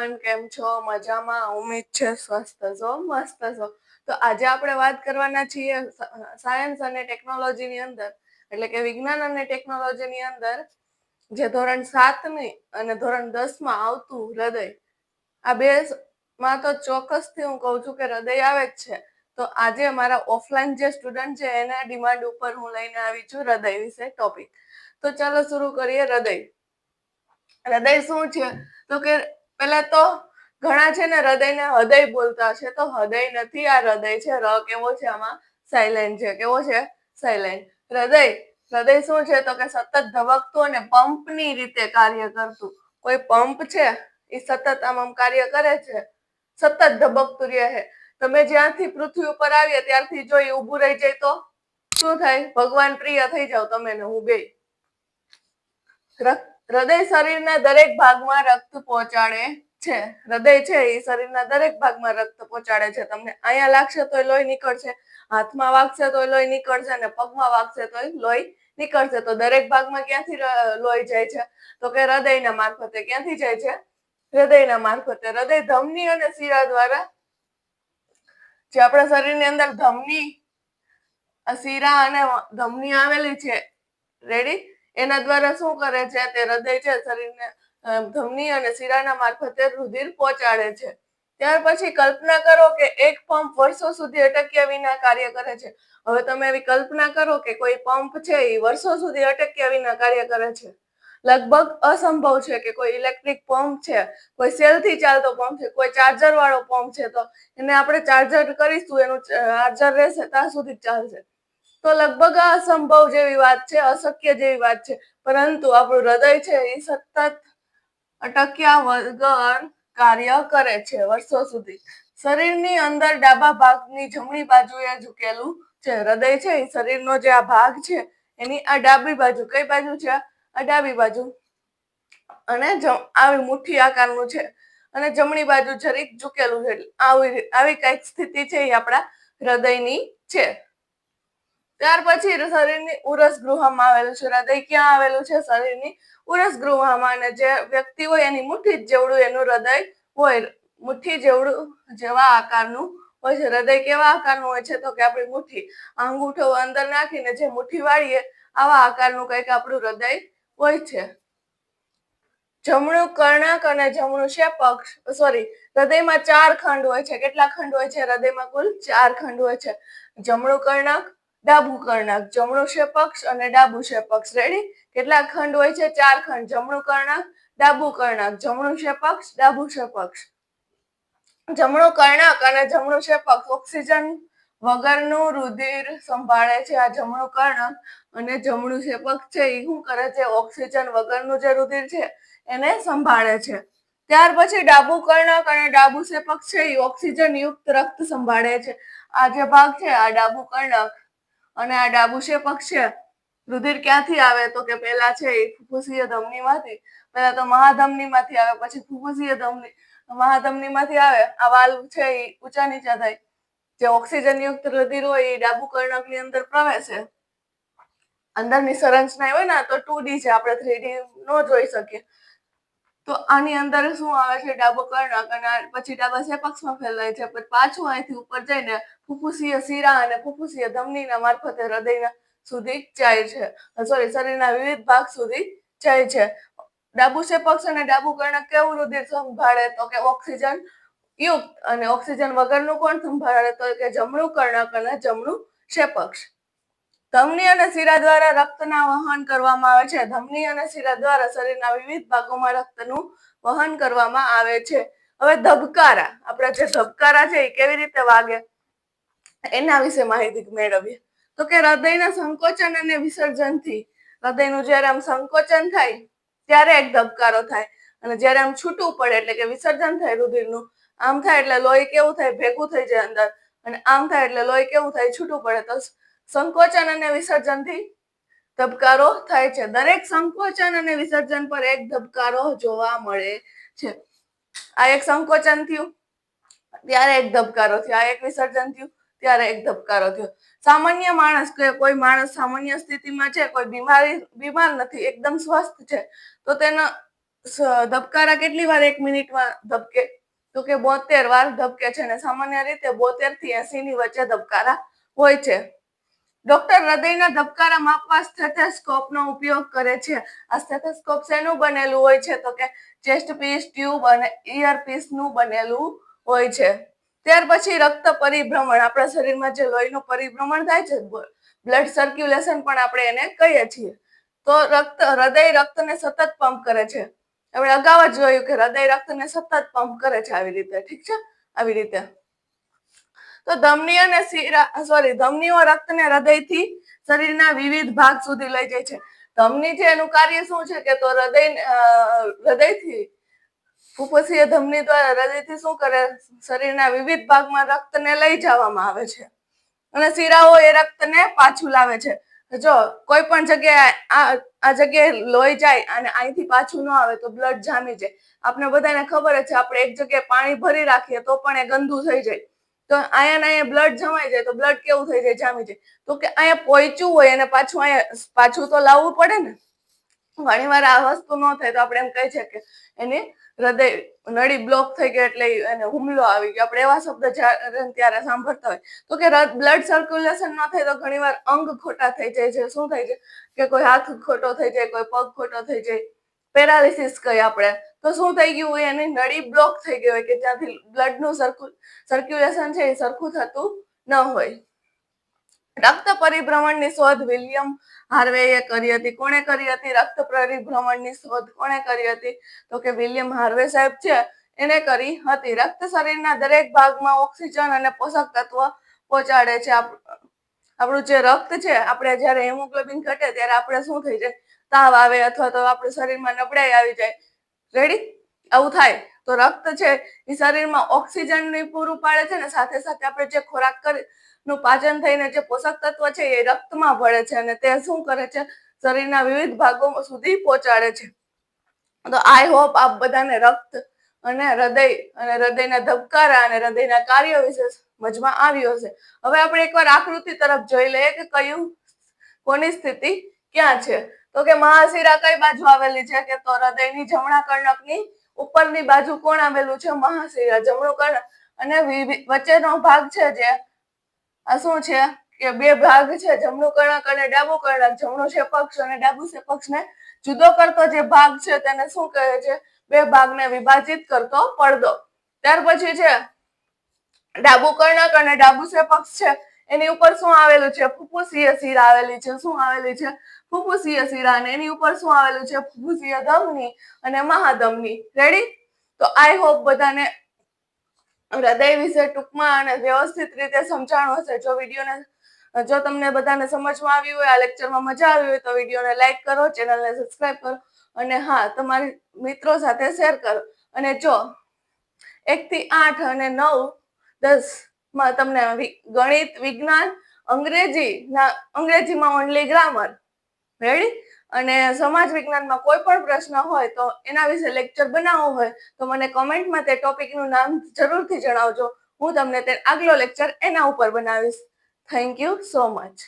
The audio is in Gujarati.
એવરીવન કેમ છો? મજામાં? ઉમેદ છે સ્વસ્થ છો? મસ્ત છો? તો આજે આપણે વાત કરવાના છીએ સાયન્સ અને ટેકનોલોજીની અંદર. એટલે કે વિજ્ઞાન અને ટેકનોલોજીની અંદર, જે ધોરણ સાતની અને ધોરણ દસમાં આવતું હૃદય. આ બે માં તો ચોક્કસથી હું કહું છું કે હૃદય આવે જ છે. તો આજે મારા ઓફલાઈન જે સ્ટુડન્ટ છે, એના ડિમાન્ડ ઉપર હું લઈને આવી છું હૃદય વિશે ટોપિક તો ચાલો શરૂ કરીએ હૃદય. હૃદય શું છે? તો કે પેલા તો ઘણા છે ને હૃદયને હૃદય બોલતા છે તો હૃદય નથી, આ હૃદય છે, ર કેવો છે આમાં? સાયલેન્ટ છે. કેવો છે? સાયલેન્ટ હૃદય હૃદય શું છે? તો કે સતત ધબકતું અને પંપની રીતે કાર્ય કરતું. કોઈ પંપ છે? એ સતત આમ આમ કાર્ય કરે છે. સતત ધબકતું રહે છે. તમે જ્યાંથી પૃથ્વી ઉપર આવીએ, ત્યારથી જો એ ઊભું રહી જાય તો શું થાય? ભગવાન પ્રિય થઈ જાવ તમે ને, હું બે હૃદય શરીરના દરેક ભાગમાં રક્ત પહોંચાડે છે. હૃદય છે એ શરીરના દરેક ભાગમાં રક્ત પહોંચાડે છે. તમને અહીંયા લાગશે તો લોહી નીકળશે, હાથમાં વાગશે તો લોહી નીકળશે અને પગમાં વાગશે તો લોહી નીકળશે. તો દરેક ભાગમાં ક્યાંથી લોહી જાય છે? તો કે હૃદયના મારફતે ક્યાંથી જાય છે? હૃદયના મારફતે. હૃદય ધમની અને શિરા દ્વારા. જે આપણા શરીરની અંદર ધમની શિરા અને ધમની આવેલી છે. રેડી એના દ્વારા શું કરે છે? તે હૃદય છે, શરીરને ધમની અને શિરાના મારફતે રુધિર પહોંચાડે છે. ત્યાર પછી કલ્પના કરો કે એક પંપ વર્ષો સુધી અટક્યા વિના કાર્ય કરે છે. હવે તમે એવી કલ્પના કરો કે કોઈ પંપ છે એ વર્ષો સુધી અટક્યા વિના કાર્ય કરે છે. લગભગ અસંભવ છે કે કોઈ ઇલેક્ટ્રિક પંપ છે, કોઈ સેલથી ચાલતો પંપ છે, કોઈ ચાર્જર વાળો પંપ છે, તો એને આપણે ચાર્જર કરીશું, એનું ચાર્જર રહેશે, ત્યાં સુધી ચાલશે. તો લગભગ અસંભવ જેવી વાત છે, અશક્ય જેવી વાત છે. પરંતુ આપણું હૃદય છે એ સતત અટક્યા વગર કાર્ય કરે છે વર્ષો સુધી. શરીરની અંદર ડાબા ભાગની જમણી બાજુએ ઝૂકેલું છે હૃદય છે એ શરીરનો જે આ ભાગ છે, એની આ ડાબી બાજુ, કઈ બાજુ છે? આ ડાબી બાજુ. અને આવી મુઠ્ઠી આકારનું છે. અને જમણી બાજુ જરીક ઝૂકેલું છે આવી આવી કંઈક સ્થિતિ છે એ આપણા હૃદયની છે. ત્યાર પછી શરીરની ઉરસ ગૃહમાં આવેલું છે. હૃદય ક્યાં આવેલું છે? શરીરની ઉરસ ગૃહમાં. અને જે વ્યક્તિ હોય એની મુઠ્ઠી જેવડું એનું હૃદય હોય. મુઠ્ઠી જેવડું જેવા આકારનું હોય છે. હૃદય કેવા આકારનું હોય છે? તો કે આપણી મુઠ્ઠી. અંગૂઠો અંદર નાખીને જે મુઠ્ઠી વાળીએ, આવા આકારનું કંઈક આપણું હૃદય હોય છે. જમણું કર્ણક અને જમણું શેપક. સોરી, હૃદયમાં ચાર ખંડ હોય છે. કેટલા ખંડ હોય છે? હૃદયમાં કુલ ચાર ખંડ હોય છે. જમણું કર્ણક ડાબુ કર્ણક, જમણું શેપક્ષ અને ડાબુ શેપક્ષ રેડી કેટલા ખંડ હોય છે? ચાર ખંડ. જમણું કર્ણક, ડાબુ કર્ણક. જમણું શેપક્ષ ડાબુ શેપક્ષ જમણું કર્ણક અને જમણું શેપક્ષ ઓક્સિજન વગરનું રુધિર સંભાળે છે આ જમણું કર્ણક અને જમણું શેપક્ષ છે. એ શું કરે છે? ઓક્સિજન વગરનું જે રુધિર છે, એને સંભાળે છે. ત્યાર પછી ડાબુ કર્ણક અને ડાબુ શેપક્ષ છે. એ ઓક્સિજન યુક્ત રક્ત સંભાળે છે. આ જે ભાગ છે, આ ડાબુ કર્ણક અને આ ડાબુ શેપક્ષ છે. રુધિર ક્યાંથી આવે? તો કે પેલા છે એ ફુફુસીય ધમની માંથી પેલા તો મહાધમની માંથી આવે, પછી ફુફુસીય ધમની. મહાધમની માંથી આવે, આ વાલ છે એ ઊંચા નીચા થાય. જે ઓક્સિજન યુક્ત રુધિર હોય એ ડાબુ કર્ણકની અંદર પ્રવેશે. અંદરની સંરચના હોય ને તો ટુ ડી છે, આપણે થ્રી ડી નો જોઈ શકીએ. તો આની અંદર શું આવે છે? ડાબો કર્ણક અને પછી ડાબા શેપક્ષમાં ફેલાય છે. પછી પાછું અહીંથી ઉપર જઈને ફુફુસીય શીરા અને ફુફુસીય ધમનીના મારફતે હૃદયના સુધી જાય છે. સોરી શરીરના વિવિધ ભાગ સુધી જાય છે. ડાબુ શેપક્ષ અને ડાબુ કર્ણક કેવું રુધિર સંભાળે? તો કે ઓક્સિજન યુક્ત અને ઓક્સિજન વગરનું કોણ સંભાળે? તો કે જમણું કર્ણક અને જમણું શેપક્ષ. ધમની અને શિરા દ્વારા રક્તના વહન કરવામાં આવે છે. ધમની અને શિરા દ્વારા શરીરના વિવિધ ભાગોમાં રક્તનું વહન કરવામાં આવે છે. હવે ધબકારા. આપણા જે ધબકારા છે એ કેવી રીતે વાગે? એના વિશે માહિતી મેળવીએ. તો કે હૃદયના સંકોચન અને વિસર્જનથી, હૃદયનું જ્યારે આમ સંકોચન થાય, ત્યારે એક ધબકારો થાય. અને જ્યારે આમ છૂટું પડે, એટલે કે વિસર્જન થાય રુધિરનું, આમ થાય એટલે લોહી કેવું થાય? ભેગું થઈ જાય અંદર. અને આમ થાય એટલે લોહી કેવું થાય? છૂટું પડે. તો સંકોચન અને વિસર્જનથી ધબકારો થાય છે. દરેક સંકોચન અને વિસર્જન પર એક ધબકારો જોવા મળે છે. આ એક સંકોચન થયું, ત્યારે એક ધબકારો થયો. આ એક વિસર્જન થયું, ત્યારે એક ધબકારો થયો. સામાન્ય માણસ કે કોઈ માણસ સામાન્ય સ્થિતિમાં છે, કોઈ બીમારી, બીમાર નથી, એકદમ સ્વસ્થ છે, તો તેનો ધબકારા કેટલી વાર એક મિનિટમાં ધબકે? તો કે બોતેર વાર ધબકે છે અને સામાન્ય રીતે બોતેરથી એસી ની વચ્ચે ધબકારા હોય છે. ડોક્ટર હૃદયના ધબકારા માપવા સ્ટેથેસ્કોપ નો ઉપયોગ કરે છે. આ સ્ટેથેસ્કોપ શેનું બનેલું હોય છે? તો કે ચેસ્ટ પીસ ટ્યુબ અને ઇયર પીસનું બનેલું હોય છે. ત્યાર પછી રક્ત પરિભ્રમણ. આપણા શરીરમાં જે લોહીનું પરિભ્રમણ થાય છે બ્લડ સર્ક્યુલેશન પણ આપણે એને કહીએ છીએ. તો રક્ત, હૃદય રક્તને સતત પંપ કરે છે. આપણે અગાઉ જ જોયું કે હૃદય રક્તને સતત પંપ કરે છે. આવી રીતે. ઠીક છે? આવી રીતે. તો ધમની અને શિરા સોરી ધમનીઓ રક્તને હૃદયથી શરીરના વિવિધ ભાગ સુધી લઈ જાય છે. ધમની છે એનું કાર્ય શું છે કે તો હૃદય હૃદયથી ફૂફસીય ધમની દ્વારા હૃદયથી શું કરે? શરીરના વિવિધ ભાગમાં રક્તને લઈ જવામાં આવે છે. અને શિરાઓ એ રક્તને પાછું લાવે છે. જો કોઈ પણ જગ્યાએ આ જગ્યાએ લોહી જાય અને અહીંથી પાછું ન આવે તો બ્લડ જામી જાય. આપણે બધાને ખબર જ છે, આપણે એક જગ્યાએ પાણી ભરી રાખીએ તો પણ એ ગંદુ થઈ જાય. તો અહીંયા અહીંયા બ્લડ જમાઈ જાય તો બ્લડ કેવું થઈ જાય? જામી જાય. તો કે અહીંયા પહોંચ્યું હોય અને પાછું અહીંયા પાછું તો લાવવું પડે ને? ઘણી વાર આ વસ્તુ ન થાય તો આપણે એમ કહી છે કે એની હૃદય નળી બ્લોક થઈ ગઈ એટલે એને હુમલો આવી ગયો. આપણે એવા શબ્દ ત્યારે સાંભળતા હોય. તો કે બ્લડ સર્ક્યુલેશન ન થાય તો ઘણીવાર અંગ ખોટા થઈ જાય છે. શું થાય છે? કે કોઈ હાથ ખોટો થઈ જાય, કોઈ પગ ખોટો થઈ જાય. પેરાલિસિસ કહીએ આપણે. તો શું થઈ ગયું? હોય એની નળી બ્લોક થઈ ગઈ હોય કે ત્યાંથી બ્લડનું સરખું સર્ક્યુલેશન છે એ સરખું થતું ન હોય. રક્ત પરિભ્રમણની શોધ વિલિયમ હાર્વેએ કરી હતી. કોણે કરી હતી? રક્ત પરિભ્રમણની શોધ કોણે કરી હતી? તો કે વિલિયમ હાર્વે સાહેબ છે, એને કરી હતી. રક્ત શરીરના દરેક ભાગમાં ઓક્સિજન અને પોષક તત્વ પહોંચાડે છે. આપણું જે રક્ત છે, આપણે જ્યારે હિમોગ્લોબિન ઘટે ત્યારે આપણે શું થઈ જાય? તાવ આવે અથવા તો આપણું શરીરમાં નબળાઈ આવી જાય. રેડી આવું થાય. તો રક્ત છે એ શરીરમાં ઓક્સિજન ને પૂરું પાડે છે ને સાથે સાથે આપણે જે ખોરાકનું પાચન થઈને જે પોષક તત્વ છે એ રક્તમાં ભળે છે અને તે શું કરે છે? શરીરના વિવિધ ભાગો સુધી પહોંચાડે છે. તો આઈ હોપ આપ બધાને રક્ત અને હૃદય અને હૃદયના ધબકારા અને હૃદયના કાર્ય વિશે સમજમાં આવ્યો હશે. હવે આપણે એકવાર આકૃતિ તરફ જોઈ લઈએ કે કયું કોની સ્થિતિ ક્યાં છે? તો કે મહાશિરા કઈ બાજુ આવેલી છે? કે તો હૃદયની જમણા કર્ણકની ઉપરની બાજુ કોણ આવેલું છે? મહાશિરા. જમણું કર્ણક અને વચ્ચેનો ભાગ છે જે? શું છે? કે બે ભાગ છે. જમણું કર્ણક અને ડાબું કર્ણક. જમણું શેપક્ષ અને ડાબું શેપક્ષને જુદો કરતો જે ભાગ છે તેને શું કહે છે? બે ભાગને વિભાજિત કરતો પડદો. ત્યાર પછી છે, ડાબુ કર્ણક અને ડાબુ શેપક્ષ છે. એની ઉપર શું આવેલું છે? ફુફુસીય શિરા આવેલી છે. શું આવેલી છે? ફુફુસીય શિરા અને એની ઉપર શું આવેલું છે? ફુફુસીય ધમની અને મહાધમની. રેડી તો આઈ હોપ બધાને હૃદય વિશે ટૂંકમાં અને વ્યવસ્થિત રીતે સમજાણું હશે. જો વિડીયોને, જો તમને બધાને સમજમાં આવ્યું હોય, આ લેક્ચરમાં મજા આવી હોય, તો વિડીયોને લાઈક કરો ચેનલને સબસ્ક્રાઈબ કરો અને હા, તમારી મિત્રો સાથે શેર કરો. અને જો, એક થી આઠ અને નવ, દસ માં તમને ગણિત, વિજ્ઞાન, અંગ્રેજી અંગ્રેજીમાં ઓનલી ગ્રામર રેડી અને સમાજ વિજ્ઞાનમાં કોઈ પણ પ્રશ્ન હોય તો એના વિશે લેક્ચર બનાવવો હોય તો મને કોમેન્ટમાં તે ટોપિકનું નામ જરૂરથી જણાવજો. હું તમને તે આગલો લેક્ચર એના ઉપર બનાવીશ. Thank you so much